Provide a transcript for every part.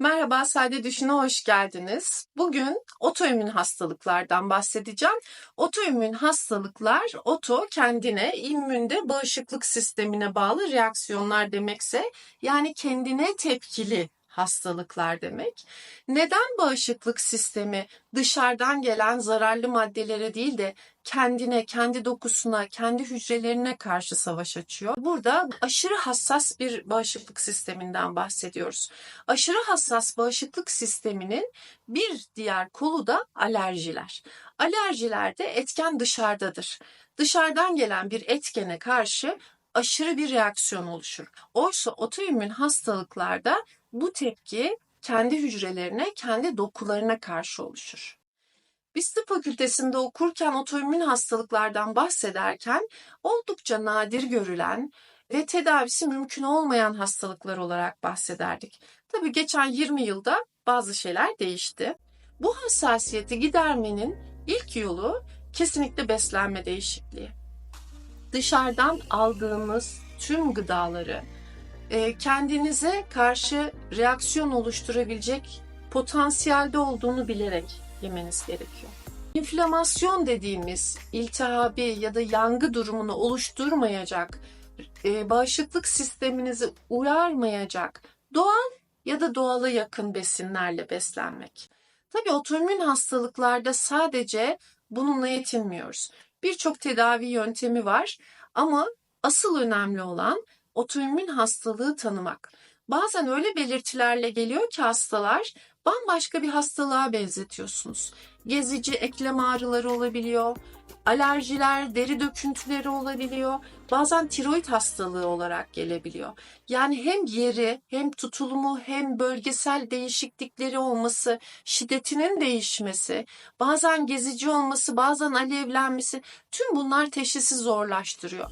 Merhaba, Sade Düşün'e hoş geldiniz. Bugün otoimmün hastalıklardan bahsedeceğim. Otoimmün hastalıklar, oto kendine, immünde bağışıklık sistemine bağlı reaksiyonlar demekse, yani kendine tepkili hastalıklar demek. Neden bağışıklık sistemi dışarıdan gelen zararlı maddelere değil de kendine, kendi dokusuna, kendi hücrelerine karşı savaş açıyor? Burada aşırı hassas bir bağışıklık sisteminden bahsediyoruz. Aşırı hassas bağışıklık sisteminin bir diğer kolu da alerjiler. Alerjilerde etken dışarıdadır. Dışarıdan gelen bir etkene karşı aşırı bir reaksiyon oluşur. Oysa otoimmün hastalıklarda bu tepki kendi hücrelerine, kendi dokularına karşı oluşur. Biz tıp fakültesinde okurken otoimmün hastalıklardan bahsederken oldukça nadir görülen ve tedavisi mümkün olmayan hastalıklar olarak bahsederdik. Tabii geçen 20 yılda bazı şeyler değişti. Bu hassasiyeti gidermenin ilk yolu kesinlikle beslenme değişikliği. Dışarıdan aldığımız tüm gıdaları kendinize karşı reaksiyon oluşturabilecek potansiyelde olduğunu bilerek yemeniz gerekiyor. İnflamasyon dediğimiz iltihabi ya da yangı durumunu oluşturmayacak, e, bağışıklık sisteminizi uyarmayacak doğal ya da doğala yakın besinlerle beslenmek. Tabii otoimmün hastalıklarda sadece bununla yetinmiyoruz. Birçok tedavi yöntemi var ama asıl önemli olan otoimmün hastalığı tanımak. Bazen öyle belirtilerle geliyor ki hastalar bambaşka bir hastalığa benzetiyorsunuz. Gezici eklem ağrıları olabiliyor, alerjiler, deri döküntüleri olabiliyor. Bazen tiroid hastalığı olarak gelebiliyor. Yani hem yeri, hem tutulumu, hem bölgesel değişiklikleri olması, şiddetinin değişmesi, bazen gezici olması, bazen alevlenmesi tüm bunlar teşhisi zorlaştırıyor.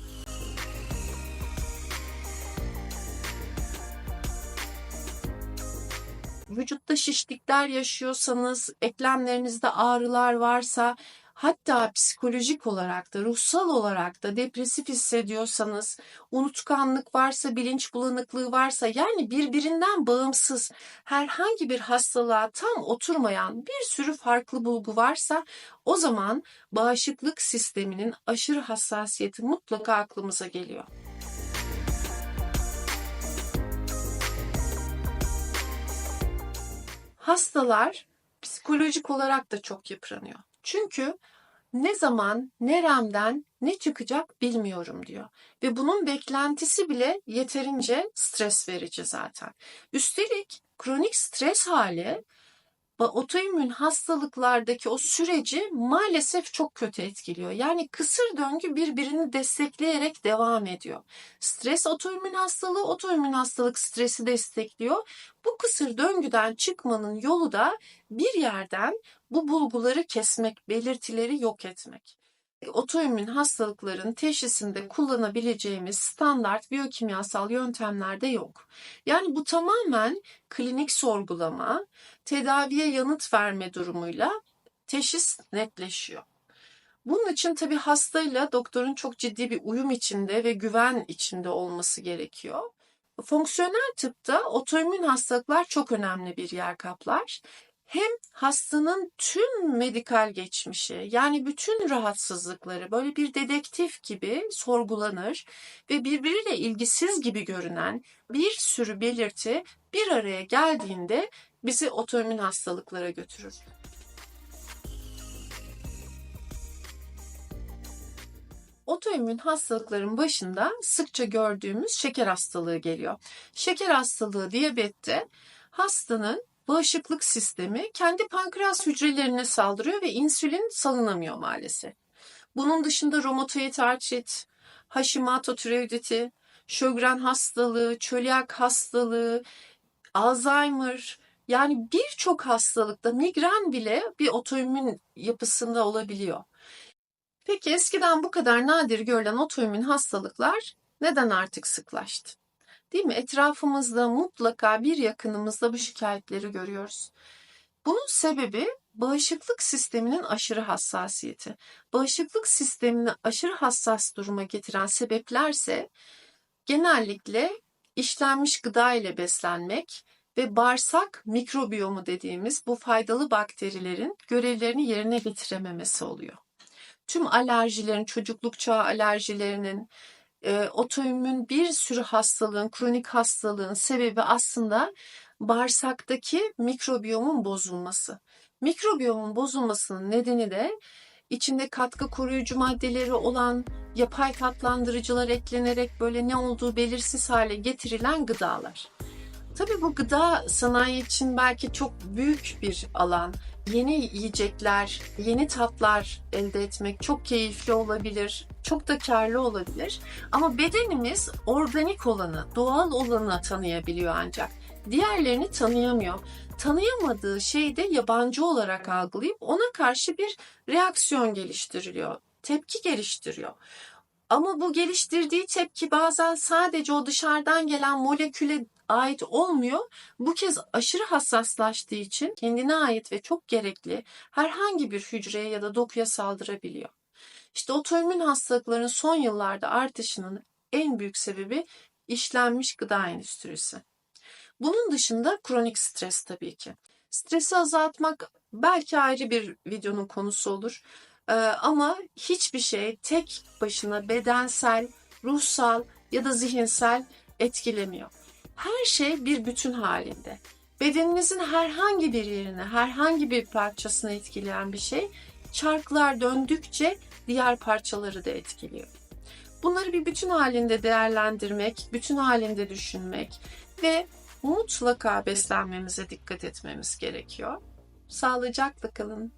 Vücutta şişlikler yaşıyorsanız, eklemlerinizde ağrılar varsa, hatta psikolojik olarak da, ruhsal olarak da depresif hissediyorsanız, unutkanlık varsa, bilinç bulanıklığı varsa, yani birbirinden bağımsız herhangi bir hastalığa tam oturmayan bir sürü farklı bulgu varsa, o zaman bağışıklık sisteminin aşırı hassasiyeti mutlaka aklımıza geliyor. Hastalar psikolojik olarak da çok yıpranıyor. Çünkü ne zaman, neremden ne çıkacak bilmiyorum diyor. Ve bunun beklentisi bile yeterince stres verici zaten. Üstelik kronik stres hali otoimmün hastalıklardaki o süreci maalesef çok kötü etkiliyor. Yani kısır döngü birbirini destekleyerek devam ediyor. Stres otoimmün hastalığı, otoimmün hastalık stresi destekliyor. Bu kısır döngüden çıkmanın yolu da bir yerden bu bulguları kesmek, belirtileri yok etmek otoimmün hastalıkların teşhisinde kullanabileceğimiz standart biyokimyasal yöntemlerde yok. Yani bu tamamen klinik sorgulama, tedaviye yanıt verme durumuyla teşhis netleşiyor. Bunun için tabii hastayla doktorun çok ciddi bir uyum içinde ve güven içinde olması gerekiyor. Fonksiyonel tıpta otoimmün hastalıklar çok önemli bir yer kaplar hem hastanın tüm medikal geçmişi yani bütün rahatsızlıkları böyle bir dedektif gibi sorgulanır ve birbiriyle ilgisiz gibi görünen bir sürü belirti bir araya geldiğinde bizi otoimmün hastalıklara götürür. Otoimmün hastalıkların başında sıkça gördüğümüz şeker hastalığı geliyor. Şeker hastalığı diyabette hastanın bağışıklık sistemi kendi pankreas hücrelerine saldırıyor ve insülin salınamıyor maalesef. Bunun dışında romatoid artrit, Hashimoto tiroiditi, Sjögren hastalığı, çölyak hastalığı, Alzheimer, yani birçok hastalıkta migren bile bir otoimmün yapısında olabiliyor. Peki eskiden bu kadar nadir görülen otoimmün hastalıklar neden artık sıklaştı? Değil mi? Etrafımızda mutlaka bir yakınımızda bu şikayetleri görüyoruz. Bunun sebebi bağışıklık sisteminin aşırı hassasiyeti. Bağışıklık sistemini aşırı hassas duruma getiren sebeplerse genellikle işlenmiş gıda ile beslenmek, ve bağırsak mikrobiyomu dediğimiz bu faydalı bakterilerin görevlerini yerine getirememesi oluyor. Tüm alerjilerin, çocukluk çağı alerjilerinin, e, otoimmün bir sürü hastalığın, kronik hastalığın sebebi aslında bağırsaktaki mikrobiyomun bozulması. Mikrobiyomun bozulmasının nedeni de içinde katkı koruyucu maddeleri olan yapay tatlandırıcılar eklenerek böyle ne olduğu belirsiz hale getirilen gıdalar. Tabii bu gıda sanayi için belki çok büyük bir alan. Yeni yiyecekler, yeni tatlar elde etmek çok keyifli olabilir, çok da karlı olabilir. Ama bedenimiz organik olanı, doğal olanı tanıyabiliyor ancak. Diğerlerini tanıyamıyor. Tanıyamadığı şeyi de yabancı olarak algılayıp ona karşı bir reaksiyon geliştiriliyor, tepki geliştiriyor. Ama bu geliştirdiği tepki bazen sadece o dışarıdan gelen moleküle ait olmuyor. Bu kez aşırı hassaslaştığı için kendine ait ve çok gerekli herhangi bir hücreye ya da dokuya saldırabiliyor. İşte otoimmün hastalıkların son yıllarda artışının en büyük sebebi işlenmiş gıda endüstrisi. Bunun dışında kronik stres tabii ki. Stresi azaltmak belki ayrı bir videonun konusu olur. Ee, ama hiçbir şey tek başına bedensel, ruhsal ya da zihinsel etkilemiyor. Her şey bir bütün halinde. Bedeninizin herhangi bir yerine, herhangi bir parçasını etkileyen bir şey çarklar döndükçe diğer parçaları da etkiliyor. Bunları bir bütün halinde değerlendirmek, bütün halinde düşünmek ve mutlaka beslenmemize dikkat etmemiz gerekiyor. Sağlıcakla kalın.